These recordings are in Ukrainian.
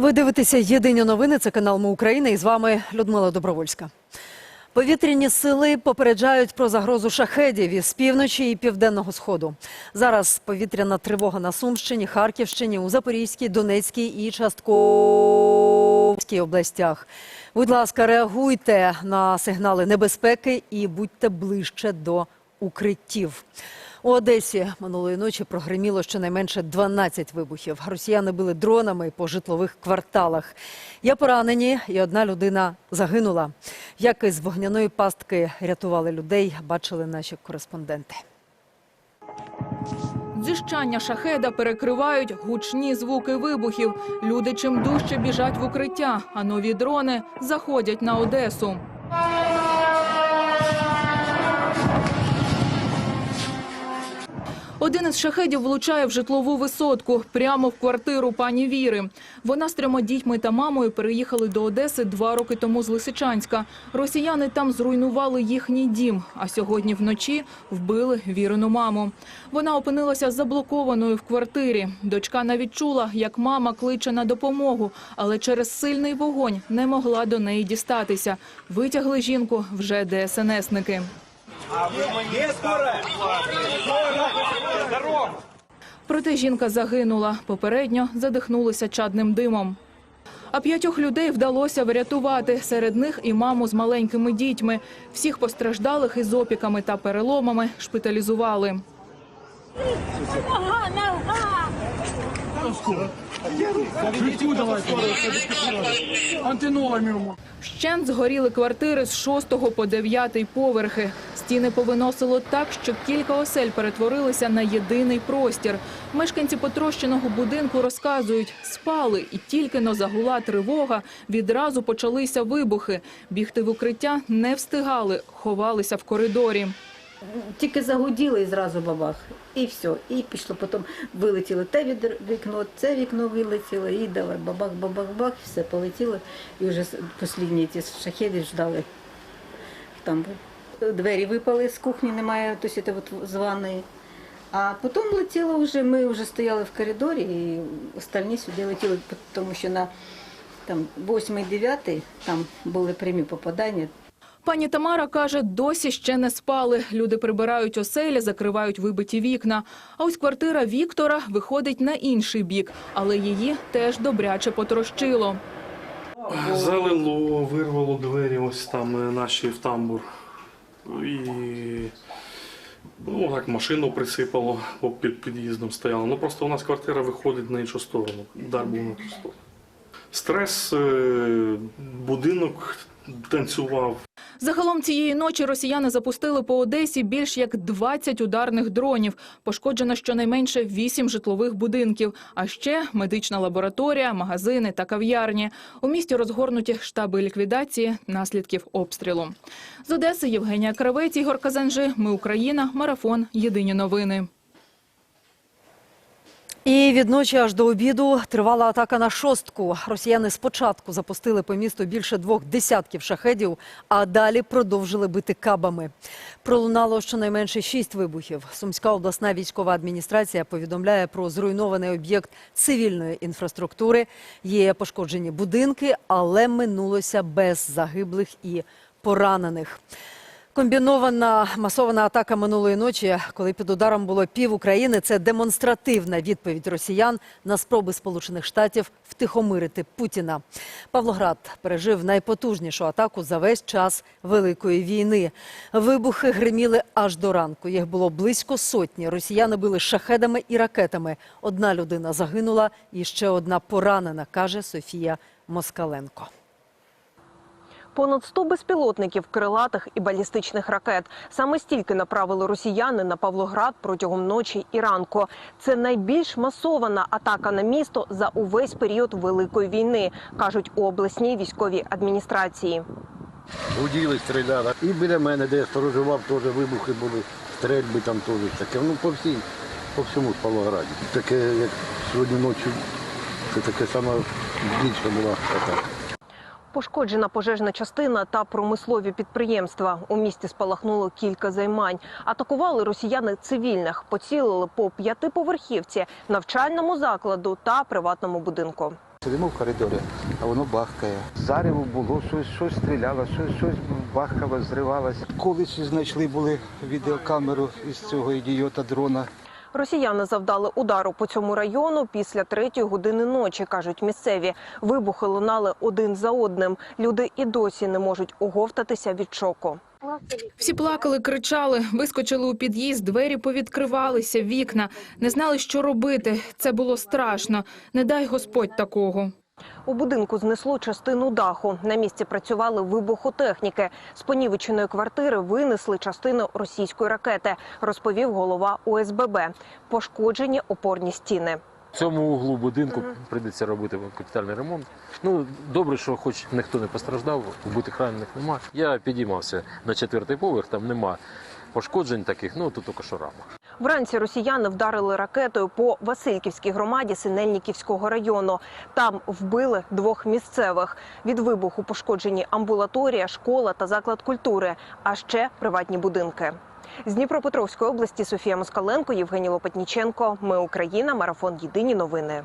Ви дивитеся єдині новини. Це канал Ми України. І з вами Людмила Добровольська. Повітряні сили попереджають про загрозу шахедів із півночі і південного сходу. Зараз повітряна тривога на Сумщині, Харківщині, у Запорізькій, Донецькій і Частковській областях. Будь ласка, реагуйте на сигнали небезпеки і будьте ближче до укриттів. У Одесі минулої ночі прогреміло щонайменше 12 вибухів. Росіяни били дронами по житлових кварталах. Є поранені, і одна людина загинула. Як із вогняної пастки рятували людей, бачили наші кореспонденти. Зіщання шахеда перекривають гучні звуки вибухів. Люди чим дужче біжать в укриття, а нові дрони заходять на Одесу. Один із шахедів влучає в житлову висотку прямо в квартиру пані Віри. Вона з трьома дітьми та мамою переїхали до Одеси два роки тому з Лисичанська. Росіяни там зруйнували їхній дім, а сьогодні вночі вбили Вірину маму. Вона опинилася заблокованою в квартирі. Дочка навіть чула, як мама кличе на допомогу, але через сильний вогонь не могла до неї дістатися. Витягли жінку вже ДСНСники. Проте жінка загинула. Попередньо задихнулася чадним димом. А п'ятьох людей вдалося врятувати. Серед них і маму з маленькими дітьми. Всіх постраждалих із опіками та переломами шпиталізували. Антиновими. Вщент згоріли квартири з 6 по 9 поверхи. Стіни повиносило так, що кілька осель перетворилися на єдиний простір. Мешканці потрощеного будинку розказують, спали, і тільки но загула тривога, відразу почалися вибухи. Бігти в укриття не встигали, ховалися в коридорі. Тільки загуділи і зразу бабах. І все. І пішло. Потім вилетіло те вікно, це вікно вилетіло, і давай бабах, бабах, бах, і все полетіло. І вже останні ті шахеди ждали. Там двері випали з кухні, немає, це от з ванної. А потім летіло вже, ми вже стояли в коридорі, і остальні сюди летіли, тому що на там 8-9 там були прямі попадання, Пані Тамара каже, досі ще не спали. Люди прибирають оселі, закривають вибиті вікна. А ось квартира Віктора виходить на інший бік, але її теж добряче потрощило. Залило, вирвало двері ось там е, наші в тамбур. І ну, так машину присипало, бо під під'їздом стояло. Ну просто у нас квартира виходить на іншу сторону. Удар був на ту сторону. Стрес, е, будинок танцював. Загалом цієї ночі росіяни запустили по Одесі більш як 20 ударних дронів. Пошкоджено щонайменше 8 житлових будинків, а ще медична лабораторія, магазини та кав'ярні. У місті розгорнуті штаби ліквідації наслідків обстрілу. З Одеси Євгенія Кравець, Ігор Казанжи. Ми Україна. Марафон. Єдині новини. І від ночі аж до обіду тривала атака на шостку. Росіяни спочатку запустили по місту більше двох десятків шахедів, а далі продовжили бити кабами. Пролунало щонайменше шість вибухів. Сумська обласна військова адміністрація повідомляє про зруйнований об'єкт цивільної інфраструктури. Є пошкоджені будинки, але минулося без загиблих і поранених. Комбінована масована атака минулої ночі, коли під ударом було пів України, це демонстративна відповідь росіян на спроби Сполучених Штатів втихомирити Путіна. Павлоград пережив найпотужнішу атаку за весь час Великої війни. Вибухи гриміли аж до ранку. Їх було близько сотні. Росіяни били шахедами і ракетами. Одна людина загинула і ще одна поранена, каже Софія Москаленко. Понад 100 безпілотників, крилатих і балістичних ракет. Саме стільки направили росіяни на Павлоград протягом ночі і ранку. Це найбільш масована атака на місто за увесь період Великої війни, кажуть у обласній військовій адміністрації. Гуділи, стріляли. І біля мене, де я сторожував, теж вибухи були, стрельби там теж таке. Ну, по всій, по всьому Павлограді. Таке, як сьогодні ночі, це таке саме більше була атака. Пошкоджена пожежна частина та промислові підприємства. У місті спалахнуло кілька займань. Атакували росіяни цивільних, поцілили по п'ятиповерхівці, навчальному закладу та приватному будинку. Сидимо в коридорі, а воно бахкає. Зарево було, щось, щось стріляло, щось, щось бахкало, зривалось. Колись знайшли були відеокамеру із цього ідіота дрона. Росіяни завдали удару по цьому району після третьої години ночі, кажуть місцеві. Вибухи лунали один за одним. Люди і досі не можуть оговтатися від шоку. Всі плакали, кричали, вискочили у під'їзд, двері повідкривалися, вікна. Не знали, що робити. Це було страшно. Не дай Господь такого. У будинку знесло частину даху. На місці працювали вибухотехніки. З понівеченої квартири винесли частину російської ракети, розповів голова ОСББ. Пошкоджені опорні стіни. В цьому углу будинку прийдеться робити капітальний ремонт. Ну добре, що хоч ніхто не постраждав, вбитих ранених нема. Я підіймався на четвертий поверх, там нема пошкоджень таких, ну тут тільки що рама. Вранці росіяни вдарили ракетою по Васильківській громаді Синельниківського району. Там вбили двох місцевих. Від вибуху пошкоджені амбулаторія, школа та заклад культури, а ще приватні будинки. З Дніпропетровської області Софія Москаленко, Євгеній Лопатніченко. Ми Україна. Марафон. Єдині новини.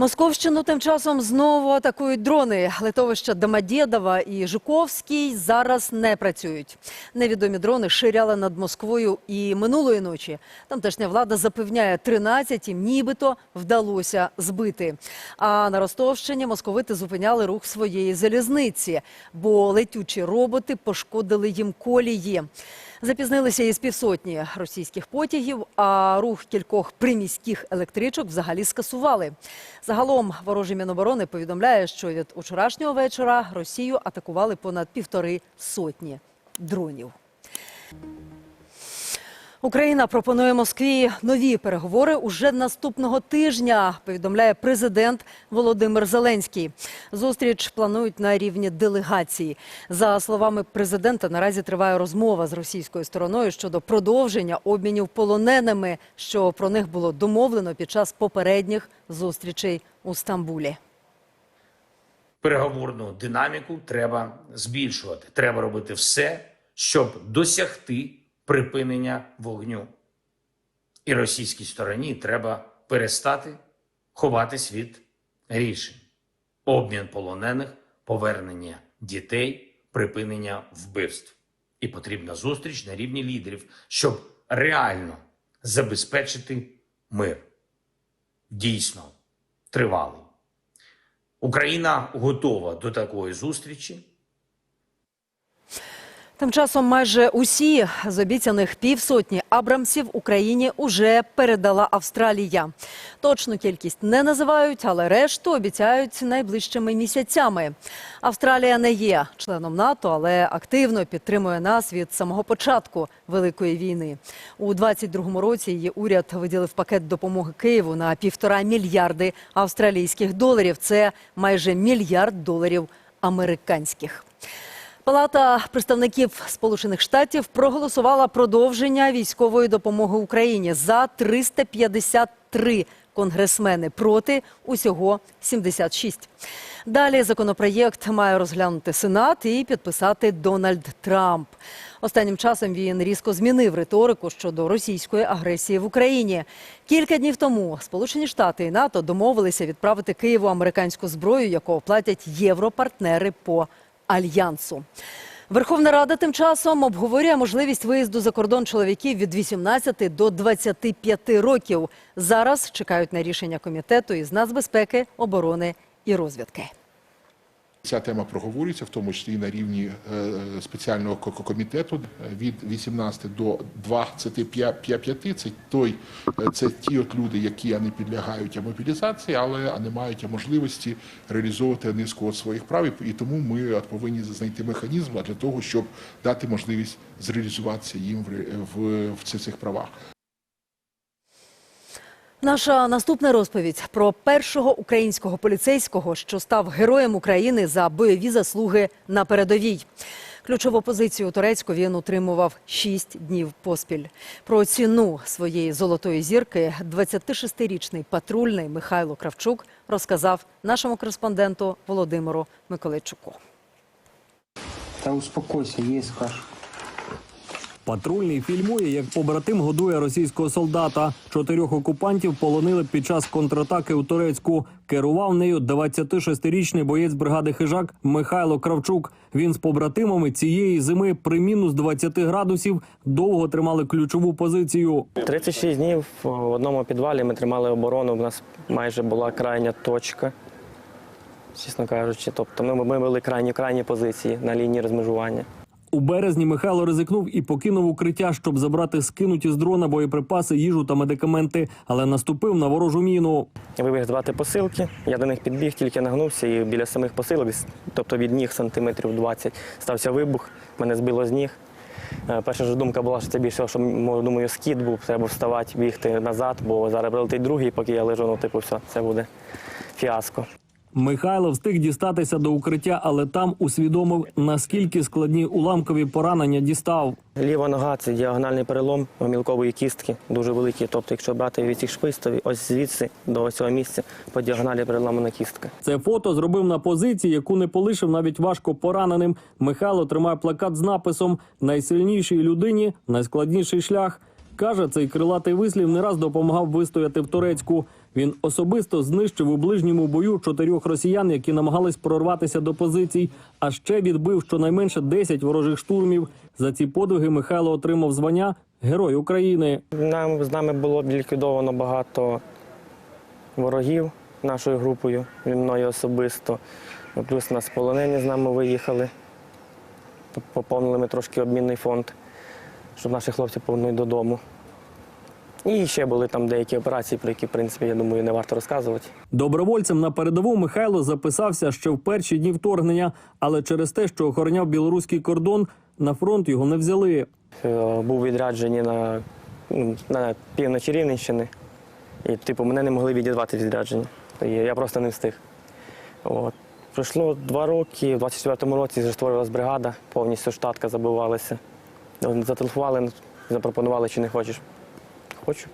Московщину тим часом знову атакують дрони. Литовища Домодєдова і Жуковський зараз не працюють. Невідомі дрони ширяли над Москвою і минулої ночі. Тамтешня влада запевняє, 13 їм нібито вдалося збити. А на Ростовщині московити зупиняли рух своєї залізниці, бо летючі роботи пошкодили їм колії. Запізнилися із півсотні російських потягів, а рух кількох приміських електричок взагалі скасували. Загалом ворожий Міноборони повідомляє, що від учорашнього вечора Росію атакували понад півтори сотні дронів. Україна пропонує Москві нові переговори уже наступного тижня. Повідомляє президент Володимир Зеленський. Зустріч планують на рівні делегації. За словами президента, наразі триває розмова з російською стороною щодо продовження обмінів полоненими, що про них було домовлено під час попередніх зустрічей у Стамбулі. переговорну динаміку треба збільшувати. Треба робити все, щоб досягти припинення вогню. І російській стороні треба перестати ховатись від рішень. Обмін полонених, повернення дітей, припинення вбивств. І потрібна зустріч на рівні лідерів, щоб реально забезпечити мир. Дійсно, тривалий. Україна готова до такої зустрічі. Тим часом майже усі з обіцяних півсотні абрамсів Україні уже передала Австралія. Точну кількість не називають, але решту обіцяють найближчими місяцями. Австралія не є членом НАТО, але активно підтримує нас від самого початку великої війни. У 22-му році її уряд виділив пакет допомоги Києву на півтора мільярди австралійських доларів. Це майже мільярд доларів американських. Палата представників Сполучених Штатів проголосувала продовження військової допомоги Україні за 353 конгресмени проти усього 76. Далі законопроєкт має розглянути Сенат і підписати Дональд Трамп. Останнім часом він різко змінив риторику щодо російської агресії в Україні. Кілька днів тому Сполучені Штати і НАТО домовилися відправити Києву американську зброю, яку оплатять європартнери по альянсу. Верховна Рада тим часом обговорює можливість виїзду за кордон чоловіків від 18 до 25 років. Зараз чекають на рішення комітету із нацбезпеки, оборони і розвідки. Ця тема проговорюється, в тому числі і на рівні е, спеціального ко- ко- комітету Е, від 18 до 25. Це той, е, це ті от люди, які не підлягають мобілізації, але не мають можливості реалізовувати низку от своїх прав. І- тому ми от повинні знайти механізм для того, щоб дати можливість зреалізуватися їм в, цих правах. Наша наступна розповідь про першого українського поліцейського, що став героєм України за бойові заслуги на передовій. Ключову позицію Турецьку він утримував шість днів поспіль. Про ціну своєї золотої зірки 26-річний патрульний Михайло Кравчук розказав нашому кореспонденту Володимиру Миколайчуку. Та успокойся, є скажу. Патрульний фільмує, як побратим годує російського солдата. Чотирьох окупантів полонили під час контратаки у Турецьку. Керував нею 26-річний боєць бригади хижак Михайло Кравчук. Він з побратимами цієї зими при мінус 20 градусів довго тримали ключову позицію. 36 днів в одному підвалі ми тримали оборону. У нас майже була крайня точка, чесно кажучи. Тобто ми, ми були крайні крайні позиції на лінії розмежування. У березні Михайло ризикнув і покинув укриття, щоб забрати скинуті з дрона боєприпаси, їжу та медикаменти, але наступив на ворожу міну. Вибіг здавати посилки. Я до них підбіг, тільки нагнувся, і біля самих посилок, тобто від ніг сантиметрів 20, стався вибух. Мене збило з ніг. Е, Перша ж думка була, що це більше, що думаю, скіт був, треба вставати, бігти назад, бо зараз прилетить другий, поки я лежу, ну типу, все, це буде фіаско. Михайло встиг дістатися до укриття, але там усвідомив, наскільки складні уламкові поранення дістав. Ліва нога це діагональний перелом гомілкової кістки, дуже великий. Тобто, якщо брати від цих шпиць, то ось звідси до цього місця по діагоналі переламана кістка. Це фото зробив на позиції, яку не полишив навіть важко пораненим. Михайло тримає плакат з написом Найсильнішій людині найскладніший шлях. Каже, цей крилатий вислів не раз допомагав вистояти в Турецьку. Він особисто знищив у ближньому бою чотирьох росіян, які намагались прорватися до позицій, а ще відбив щонайменше 10 ворожих штурмів. За ці подвиги Михайло отримав звання Герой України. Нам з нами було ліквідовано багато ворогів нашою групою, і мною особисто. Плюс нас полонені з нами виїхали. Поповнили ми трошки обмінний фонд, щоб наші хлопці повернули додому. І ще були там деякі операції, про які, в принципі, я думаю, не варто розказувати. Добровольцем на передову Михайло записався ще в перші дні вторгнення, але через те, що охороняв білоруський кордон, на фронт його не взяли. Е, Був відряджені на, ну, на півночі Рівненщини. І, типу, мене не могли відірвати відрядження. Я просто не встиг. От. Пройшло два роки, в 24-му році вже бригада, повністю штатка забивалася. Зателефонували, запропонували, чи не хочеш. Хочу.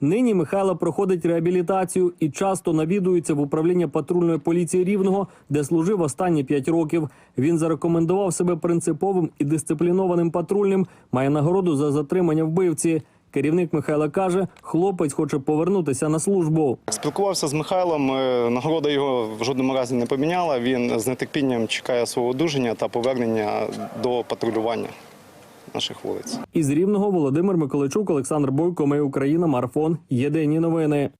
Нині Михайло проходить реабілітацію і часто навідується в управління патрульної поліції Рівного, де служив останні п'ять років. Він зарекомендував себе принциповим і дисциплінованим патрульним, має нагороду за затримання вбивці. Керівник Михайла каже, хлопець хоче повернутися на службу. Спілкувався з Михайлом. е, Нагорода його в жодному разі не поміняла. Він з нетерпінням чекає свого одужання та повернення до патрулювання наших вулиць. Із Рівного Володимир Миколайчук, Олександр Бойко, Ми Україна, Марафон. Єдині новини.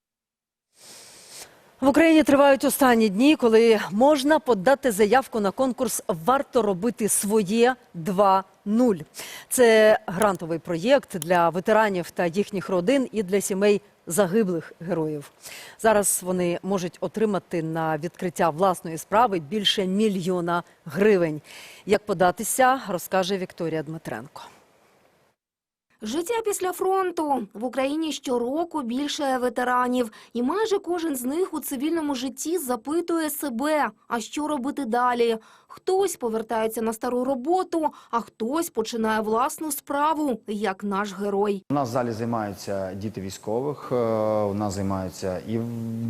В Україні тривають останні дні, коли можна подати заявку на конкурс Варто робити своє 2.0». Це грантовий проєкт для ветеранів та їхніх родин і для сімей загиблих героїв. Зараз вони можуть отримати на відкриття власної справи більше мільйона гривень. Як податися, розкаже Вікторія Дмитренко. Життя після фронту в Україні щороку більше ветеранів, і майже кожен з них у цивільному житті запитує себе, а що робити далі. Хтось повертається на стару роботу, а хтось починає власну справу, як наш герой. У нас в залі займаються діти військових, е, у нас займаються і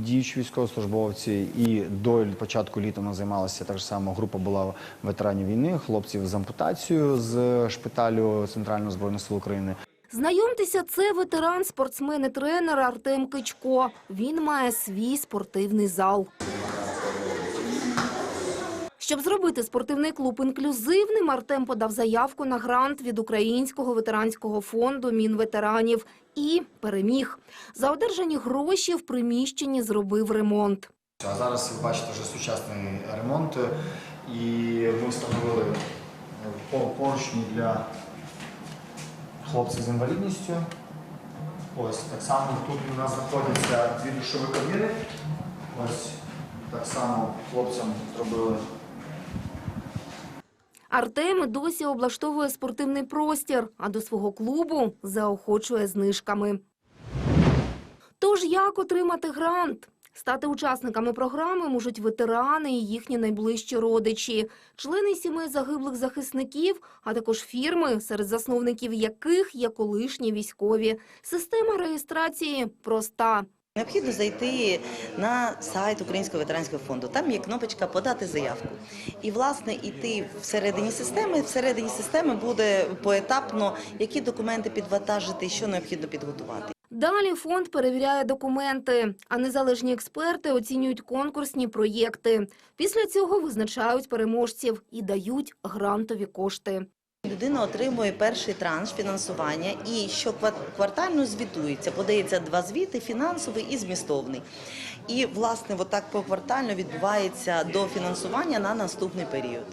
діючі військовослужбовці, і до початку літа у нас займалася так само група була ветеранів війни, хлопців з ампутацією з шпиталю Центральної збройних сил України. Знайомтеся, це ветеран, спортсмен і тренер Артем Кичко. Він має свій спортивний зал. Щоб зробити спортивний клуб інклюзивним, Артем подав заявку на грант від Українського ветеранського фонду Мінветеранів і переміг. За одержані гроші в приміщенні зробив ремонт. А зараз ви бачите вже сучасний ремонт, і ми встановили поручні для хлопців з інвалідністю. Ось так само тут у нас знаходяться дві душові кабіни. Ось так само хлопцям зробили Артем досі облаштовує спортивний простір, а до свого клубу заохочує знижками. Тож як отримати грант? Стати учасниками програми можуть ветерани і їхні найближчі родичі, члени сімей загиблих захисників, а також фірми, серед засновників яких є колишні військові. Система реєстрації проста. Необхідно зайти на сайт Українського ветеранського фонду. Там є кнопочка Подати заявку. І, власне, іти всередині системи. Всередині системи буде поетапно, які документи підвантажити, що необхідно підготувати. Далі фонд перевіряє документи, а незалежні експерти оцінюють конкурсні проєкти. Після цього визначають переможців і дають грантові кошти. Людина отримує перший транш фінансування і щоквартально звітується. Подається два звіти: фінансовий і змістовний. І власне, отак поквартально відбувається дофінансування на наступний період.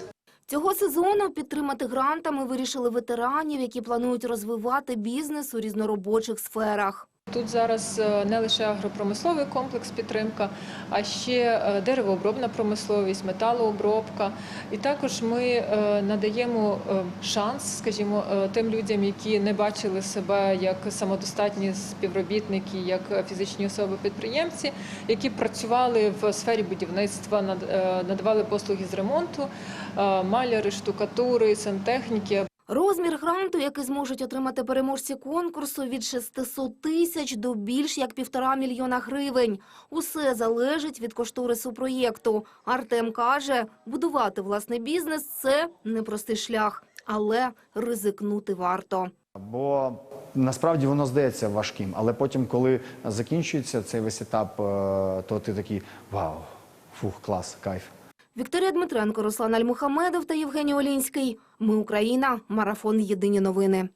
Цього сезону підтримати грантами вирішили ветеранів, які планують розвивати бізнес у різноробочих сферах. Тут зараз е, не лише агропромисловий комплекс підтримка, а ще е, деревообробна промисловість, металообробка. І також ми е, надаємо шанс, скажімо, тим людям, які не бачили себе як самодостатні співробітники, як фізичні особи-підприємці, які працювали в сфері будівництва, над- надавали послуги з ремонту, маляри, штукатури, сантехніки. Розмір гранту, який зможуть отримати переможці конкурсу, від 600 тисяч до більш як півтора мільйона гривень. Усе залежить від кошторису проєкту. Артем каже, будувати власний бізнес – це непростий шлях, але ризикнути варто. Бо насправді воно здається важким, але потім, коли закінчується цей весь етап, е, то ти такий вау, фух, клас, кайф. Вікторія Дмитренко, Руслан Альмухамедов та Євгеній Олінський. Ми Україна. Марафон. Єдині новини.